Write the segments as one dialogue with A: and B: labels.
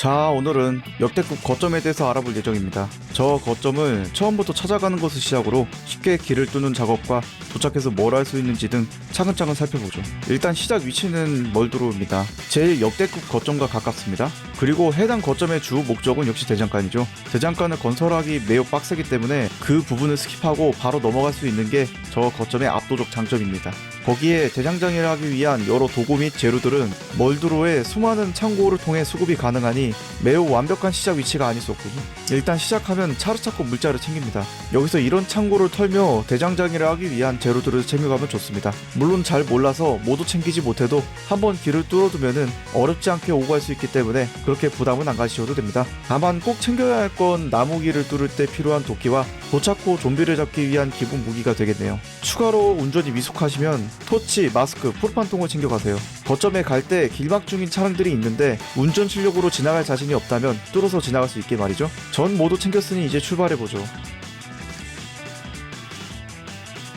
A: 자, 오늘은 역대급 거점에 대해서 알아볼 예정입니다. 저 거점을 처음부터 찾아가는 것을 시작으로 쉽게 길을 뚫는 작업과 도착해서 뭘 할 수 있는지 등 차근차근 살펴보죠. 일단 시작 위치는 멀드로입니다. 제일 역대급 거점과 가깝습니다. 그리고 해당 거점의 주 목적은 역시 대장간이죠. 대장간을 건설하기 매우 빡세기 때문에 그 부분을 스킵하고 바로 넘어갈 수 있는 게 저 거점의 압도적 장점입니다. 거기에 대장장이를 하기 위한 여러 도구 및 재료들은 멀드로의 수많은 창고를 통해 수급이 가능하니 매우 완벽한 시작 위치가 없군요. 일단 시작하면 차를 찾고 물자를 챙깁니다. 여기서 이런 창고를 털며 대장장이를 하기 위한 재료들을 챙겨가면 좋습니다. 물론 잘 몰라서 모두 챙기지 못해도 한번 길을 뚫어두면은 어렵지 않게 오고 갈 수 있기 때문에 그 렇게 부담은 안 가지셔도 됩니다. 다만 꼭 챙겨야 할 건 나무 길을 뚫을 때 필요한 도끼와 도착 후 좀비를 잡기 위한 기본 무기가 되겠네요. 추가로 운전이 미숙하시면 토치, 마스크, 풀판통을 챙겨가세요. 거점에 갈 때 길막 중인 차량들이 있는데 운전 실력으로 지나갈 자신이 없다면 뚫어서 지나갈 수 있게 말이죠. 전 모두 챙겼으니 이제 출발해보죠.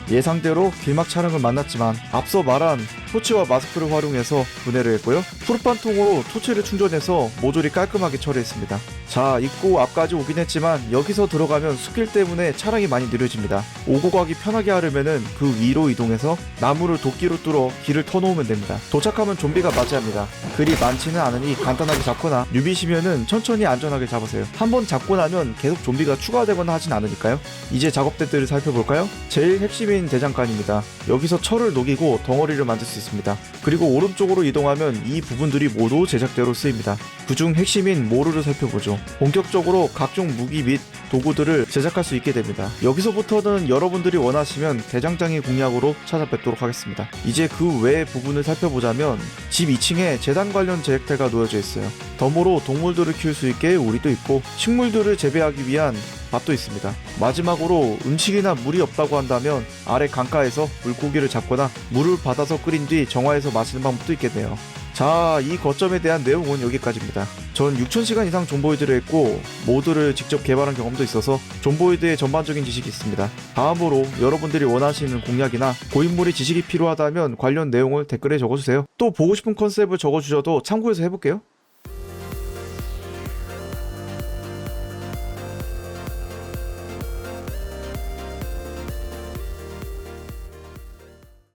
A: 예상대로 길막 차량을 만났지만 앞서 말한 토치와 마스크를 활용해서 분해를 했고요. 푸르판 통으로 토치를 충전해서 모조리 깔끔하게 처리했습니다. 자, 입구 앞까지 오긴 했지만 여기서 들어가면 숲길 때문에 차량이 많이 느려집니다. 오고 가기 편하게 하려면은 그 위로 이동해서 나무를 도끼로 뚫어 길을 터놓으면 됩니다. 도착하면 좀비가 맞이합니다. 그리 많지는 않으니 간단하게 잡거나 뉴비시면은 천천히 안전하게 잡으세요. 한번 잡고 나면 계속 좀비가 추가되거나 하진 않으니까요. 이제 작업대들을 살펴볼까요? 제일 핵심인 대장간입니다. 여기서 철을 녹이고 덩어리를 만들 수 있습니다. 그리고 오른쪽으로 이동하면 이 부분들이 모두 제작대로 쓰입니다. 그중 핵심인 모루를 살펴보죠. 본격적으로 각종 무기 및 도구들을 제작할 수 있게 됩니다. 여기서부터는 여러분들이 원하시면 대장장이 공략으로 찾아뵙도록 하겠습니다. 이제 그 외의 부분을 살펴보자면 집 2층에 재단 관련 제작대가 놓여져 있어요. 덤으로 동물들을 키울 수 있게 우리도 있고 식물들을 재배하기 위한 밭도 있습니다. 마지막으로 음식이나 물이 없다고 한다면 아래 강가에서 물고기를 잡거나 물을 받아서 끓인 뒤 정화해서 마시는 방법도 있겠네요. 자, 이 거점에 대한 내용은 여기까지입니다. 전 6,000시간 이상 존보이드를 했고 모드를 직접 개발한 경험도 있어서 존보이드의 전반적인 지식이 있습니다. 다음으로 여러분들이 원하시는 공략이나 고인물의 지식이 필요하다면 관련 내용을 댓글에 적어주세요. 또 보고 싶은 컨셉을 적어주셔도 참고해서 해볼게요.